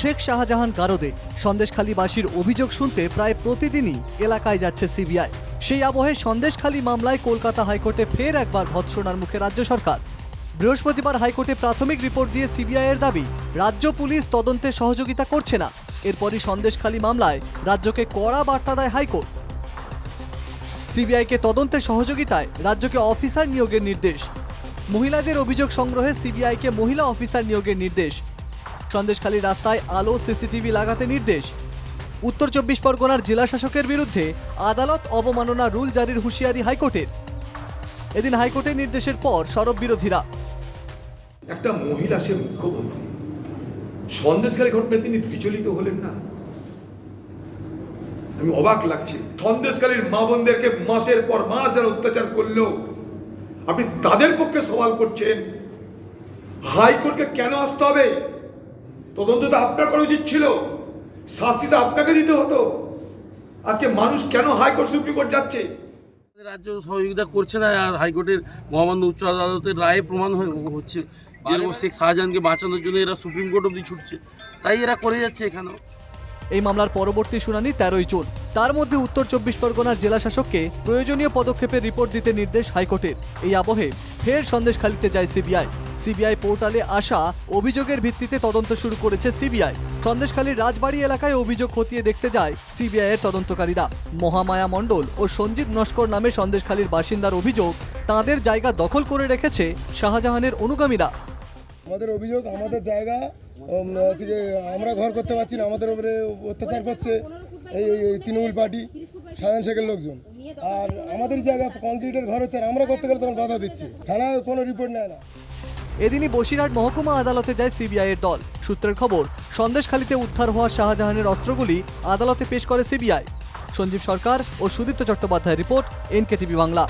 শেখ শাহজাহান গারদে সন্দেশখালীবাসীর অভিযোগ শুনতে প্রায় প্রতিদিনই এলাকায় যাচ্ছে সিবিআই। সেই আবহে সন্দেশখালী মামলায় কলকাতা হাইকোর্টে ফের একবার ভৎসনার মুখে রাজ্য সরকার। বৃহস্পতিবার হাইকোর্টে প্রাথমিক রিপোর্ট দিয়ে সিবিআই এর দাবি, রাজ্য পুলিশ তদন্তে সহযোগিতা করছে না। এরপরই সন্দেশখালী মামলায় রাজ্যকে কড়া বার্তা দেয় হাইকোর্ট। সিবিআইকে তদন্তে সহযোগিতায় রাজ্যকে অফিসার নিয়োগের নির্দেশ। মহিলাদের অভিযোগ সংগ্রহে সিবিআইকে মহিলা অফিসার নিয়োগের নির্দেশ। সন্দেশখালী রাস্তায় আলো সিসিটিভি লাগাতে নির্দেশ। উত্তর চব্বিশ পরগনার জেলা শাসকের বিরুদ্ধে আদালত অবমাননা রুল জারির হুঁশিয়ারি হাইকোর্টের। এদিন হাইকোর্টের নির্দেশের পর সরব বিরোধীরা। একটা মহিলা, সে মুখ্যমন্ত্রী। সন্দেশকারী ঘটনায় তিনি বিচলিত হলেন না। আমি অবাক লাগছে সন্দেশকারীর মা বোনদেরকে মাসের পর মাস যারা অত্যাচার করলেও আপনি তাদের পক্ষে সওয়াল করছেন। হাইকোর্টকে কেন আসতে হবে? তদন্ত তো আপনার করা উচিত ছিল। শাস্তি তো আপনাকে দিতে হতো। আজকে মানুষ কেন হাইকোর্ট সুপ্রিম কোর্ট যাচ্ছে? রাজ্য সহযোগিতা করছে না আর হাইকোর্টের মহামান্য উচ্চ আদালতের রায়ে প্রমাণ হয়ে- হচ্ছে। যেরকম শেখ শাহজাহানকে বাঁচানোর জন্য এরা সুপ্রিম কোর্ট অব্দি ছুটছে। তাই এরা করে যাচ্ছে এখানেও। এই মামলার পরবর্তী শুনানি তেরোই জুন। তার মধ্যে উত্তর চব্বিশ পরগনার জেলা শাসককে প্রয়োজনীয় পদক্ষেপের রিপোর্ট দিতে নির্দেশ হাইকোর্টের। এই আবহে ফের সন্দেশখালিতে যায় সিবিআই। সিবিআই পোর্টালে আসা অভিযোগের ভিত্তিতে তদন্ত শুরু করেছে সিবিআই। সন্দেশখালীর রাজবাড়ি এলাকায় অভিযোগ খতিয়ে দেখতে যায় সিবিআই এর তদন্তকারীরা। মহামায়া মণ্ডল ও সঞ্জিত নস্কর নামে সন্দেশখালীর বাসিন্দার অভিযোগ তাদের জায়গা দখল করে রেখেছে শাহজাহানের অনুগামীরা। আমাদের অভিযোগ, আমাদের জায়গা আমরা ঘর করতে পারছি না, আমাদের উপরে অত্যাচার করছে এই তৃণমূল পার্টি, সাধারণ শেখের লোকজন। আর আমাদের জায়গা কংক্রিটের ঘর হচ্ছে আর আমরা করতে গেলে তখন বাধা দিচ্ছি। থানায় কোনো রিপোর্ট নেয় না। এদিনই বসিরহাট মহকুমা আদালতে যায় সিবিআই এর দল। সূত্রের খবর, সন্দেশখালিতে উদ্ধার হওয়া শাহজাহানের অস্ত্রগুলি আদালতে পেশ করে সিবিআই। সঞ্জীব সরকার ও সুদীপ্ত চট্টোপাধ্যায়ের রিপোর্ট, এনকেটিভি বাংলা।